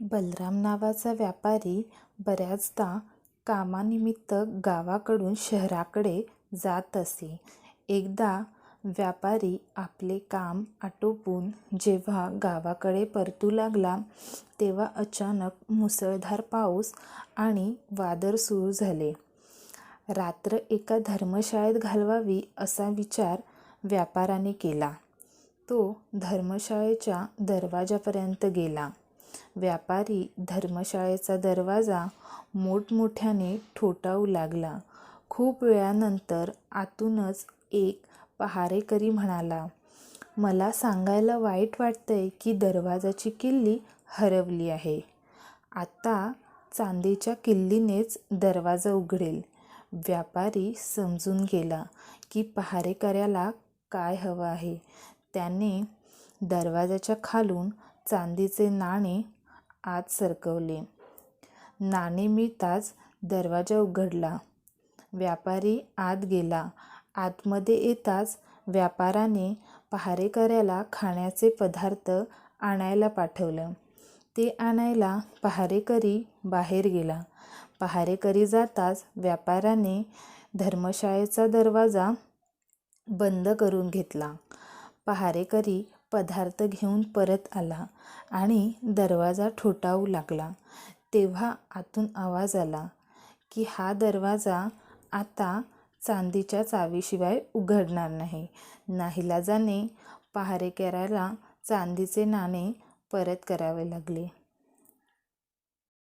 बलराम नावाचा व्यापारी बऱ्याचदा कामानिमित्त गावाकडून शहराकडे जात असे. एकदा व्यापारी आपले काम आटोपून जेव्हा गावाकडे परतू लागला तेव्हा अचानक मुसळधार पाऊस आणि वादळ सुरू झाले. रात्र एका धर्मशाळेत घालवावी असा विचार व्यापाराने केला. तो धर्मशाळेच्या दरवाजापर्यंत गेला. व्यापारी धर्मशाळेचा दरवाजा मोठमोठ्याने ठोठावू लागला. खूप वेळानंतर आतूनच एक पहारेकरी म्हणाला, "मला सांगायला वाईट वाटतंय की दरवाजाची किल्ली हरवली आहे. आता चांदीच्या किल्लीनेच दरवाजा उघडेल." व्यापारी समजून गेला की पहारेकऱ्याला काय हवं आहे. त्याने दरवाजाच्या खालून चांदीचे नाणे आत सरकवले. नाणे मिळताच दरवाजा उघडला. व्यापारी आत गेला. आतमध्ये येताच व्यापाराने पहारेकऱ्याला खाण्याचे पदार्थ आणायला पाठवलं. ते आणायला पहारेकरी बाहेर गेला. पहारेकरी जाताच व्यापाऱ्याने धर्मशाळेचा दरवाजा बंद करून घेतला. पहारेकरी पदार्थ घेऊन परत आला आणि दरवाजा ठोठावू लागला. तेव्हा आतून आवाज आला की हा दरवाजा आता चांदीच्या चावीशिवाय उघडणार नाही. नाईलाजाने पहारेकऱ्याला चांदीचे नाणे परत करावे लागले.